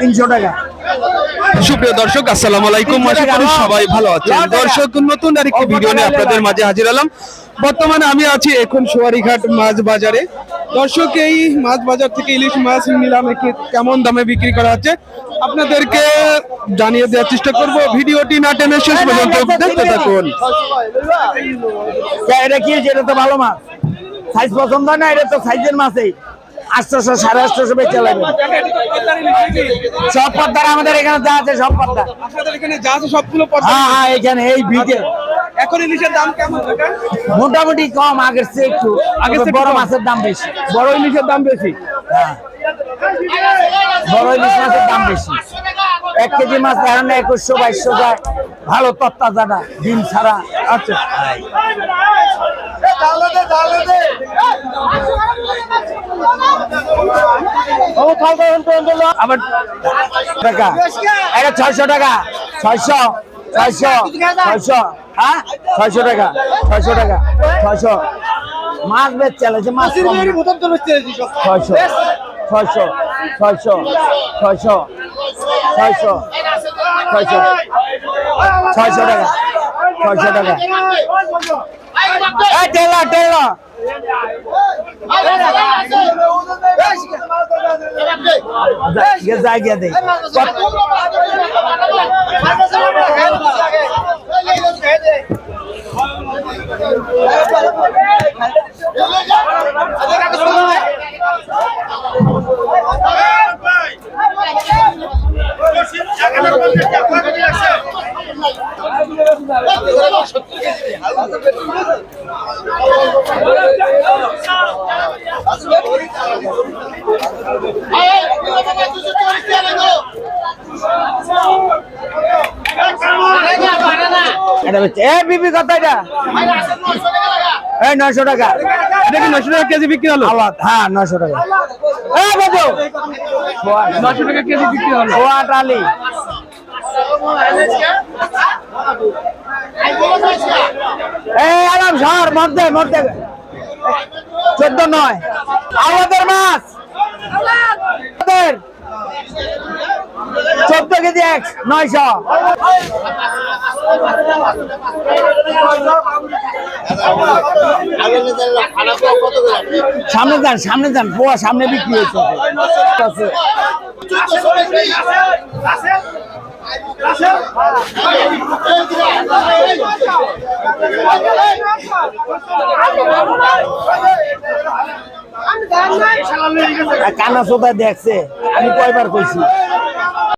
তিনশো টাকা সুপ্রিয় দর্শক আসসালামু আলাইকুম আশা করি সবাই ভালো আছেন দর্শক নতুন আরেকটি ভিডিও নিয়ে আপনাদের মাঝে হাজির হলাম বর্তমানে আমি আছি এখন সোয়ারিঘাট মাছ বাজারে দর্শক এই মাছ বাজার থেকে ইলিশ মাছ নিলামে কি- কেমন দামে বিক্রি করা হচ্ছে আপনাদেরকে জানিয়ে দেওয়ার চেষ্টা করব ভিডিওটি না টেনে শেষ পর্যন্ত দেখতে থাকুন এটা কি এটা তো ভালো মাছ সাইজ পছন্দ হয় না এটা তো সাইজের মাছই আটশোশো সাড়ে আটশোশো বেচে লাগবে সব পদ্মার আমাদের এখানে যা আছে সব পদ্মা আপনাদের এখানে যা আছে সবগুলো হ্যাঁ হ্যাঁ এখানে এই ভিটে এখন ইলিশের দাম কেমন মোটামুটি কম আগের চেয়ে একটু আগের থেকে বড় মাছের দাম বেশি বড় ইলিশের দাম বেশি হ্যাঁ বড় ইলিশ মাছের দাম বেশি এক কেজি মাছ এখন একুশশো বাইশশো যায় ভালো তত্তা জানা ডিম ছাড়া আচ্ছা আবার টাকা। এটা ছয়শো টাকা। ছয়শো ছয়শো ছয়শো। হ্যাঁ? ছয়শো টাকা ছয়শো টাকা ছয়শো। মাছ বেচ চালাচ্ছে মাছ। ছয়শো ছয়শো ছয়শো ছয়শো ছয়শো ছয়শো। ছয়শো টাকা ছয়শো টাকা। টেলা টেলা জায়গা দেই এটা এ বিবি কত এটা? এই নয়শো টাকা। এটা কি নশো টাকা কেজি বিক্রি হলো? আওয়াজ হ্যাঁ নয়শো টাকা। এ বাবু। টাকা কেজি বিক্রি হলো। সোয়াট আলি এই আরাম সর মধ্যে মধ্যে চোদ্দ নয়। আমাদের মাছ। চোদ্দ কেজি এক নয়শো। সামনে যান সামনে যান পোয়া সামনে বিক্রি হয়েছে। কানা সোদা দেখছে আমি কয়বার কইছি